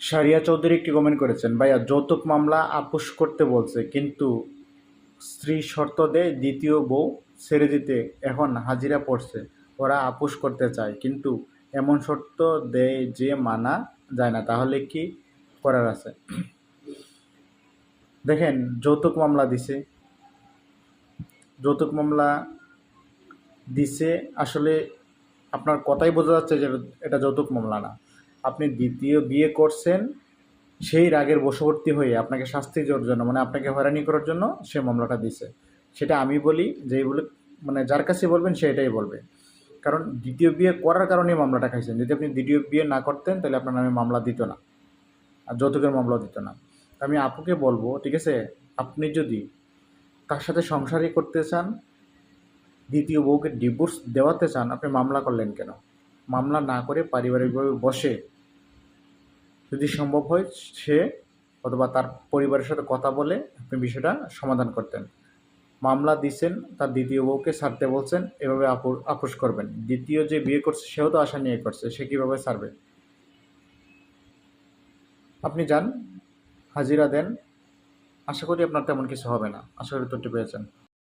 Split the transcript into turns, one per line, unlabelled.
সারিয়া চৌধুরী একটি কমেন্ট করেছেন, ভাইয়া, যৌতুক মামলা আপোষ করতে বলছে, কিন্তু স্ত্রী শর্ত দেয় দ্বিতীয় বউ ছেড়ে দিতে। এখন হাজিরা পড়ছে, ওরা আপোষ করতে চায়, কিন্তু এমন শর্ত দেয় যে মানা যায় না। তাহলে কি করার আছে? দেখেন, যৌতুক মামলা দিছে। যৌতুক মামলা দিছে, আসলে আপনার কথাই বোঝা যাচ্ছে যে এটা যৌতুক মামলা না। আপনি দ্বিতীয় বিয়ে করছেন, সেই রাগের বশবর্তী হয়ে আপনাকে শাস্তি দেওয়ার জন্য মানে আপনাকে হয়রানি করার জন্য সে মামলাটা দিছে সেটা আমি বলি, যেই বলে মানে যার কাছে বলবেন সে এটাই বলবে। কারণ দ্বিতীয় বিয়ে করার কারণেই মামলাটা খাইছেন। যদি আপনি দ্বিতীয় বিয়ে না করতেন, তাহলে আপনার নামে মামলা দিত না। আর যৌতুকের মামলা দিত না। আমি আপুকে বলব, ঠিক আছে? আপনি যদি তার সাথে সংসারই করতে চান, দ্বিতীয় বউকে ডিভোর্স দেওয়াতে চান, আপনি মামলা করলেন কেন? মামলা না করে পারিবারিকভাবে বসে। যদি সম্ভব হয় সে অথবা তার পরিবারের সাথে কথা বলে আপনি বিষয়টা সমাধান করতেন। মামলা দিছেন, তার দ্বিতীয় বউকে ছাড়তে বলছেন, এভাবে আপু- আপোষ করবেন। দ্বিতীয় যে বিয়ে করছে, সেও তো আশা নিয়ে করছে, সে কীভাবে ছাড়বে? আপনি যান, হাজিরা দেন। আশা করি আপনার তেমন কিছু হবে না। আশা করি তোরটি পেয়েছেন।